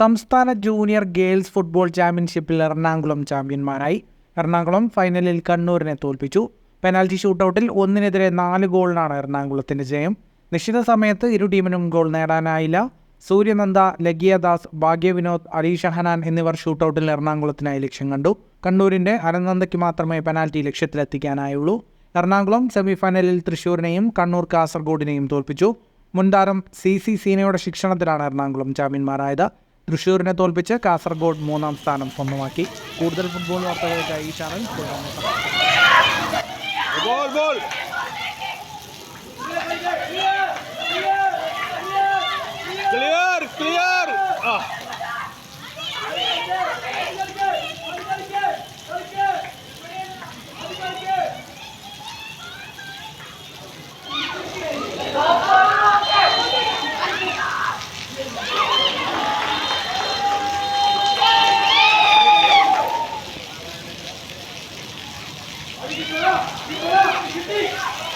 സംസ്ഥാന junior girls football ചാമ്പ്യൻഷിപ്പിൽ എറണാകുളം ചാമ്പ്യന്മാരായി. എറണാകുളം ഫൈനലിൽ കണ്ണൂരിനെ തോൽപ്പിച്ചു. പെനാൽറ്റി ഷൂട്ടൗട്ടിൽ ഒന്നിനെതിരെ നാല് ഗോളിനാണ് എറണാകുളത്തിന്റെ ജയം. നിശ്ചിത സമയത്ത് ഇരു ടീമിനും ഗോൾ നേടാനായില്ല. സൂര്യനന്ദ ലഗിയദാസ് ഭാഗ്യവിനോദ് അലി ഷഹനാൻ എന്നിവർ ഷൂട്ടൗട്ടിൽ എറണാകുളത്തിനായി ലക്ഷ്യം കണ്ടു. കണ്ണൂരിന്റെ അനന്തയ്ക്ക് മാത്രമേ പെനാൽറ്റി ലക്ഷ്യത്തിലെത്തിക്കാനായുള്ളൂ. എറണാകുളം സെമിഫൈനലിൽ തൃശൂരിനെയും കണ്ണൂർ കാസർഗോഡിനെയും തോൽപ്പിച്ചു. മുൻതാരം സി സി സീനയുടെ ശിക്ഷണത്തിലാണ് എറണാകുളം ചാമ്പ്യന്മാരായത്. തൃശൂരിനെ തോൽപ്പിച്ച് കാസർഗോഡ് മൂന്നാം സ്ഥാനം സ്വന്തമാക്കി. കൂടുതൽ ഫുട്ബോൾ വാർത്തകൾക്കായി ഈ ചാനൽ ക്ലിയർ Ball, 아니 이거야 이거야 이거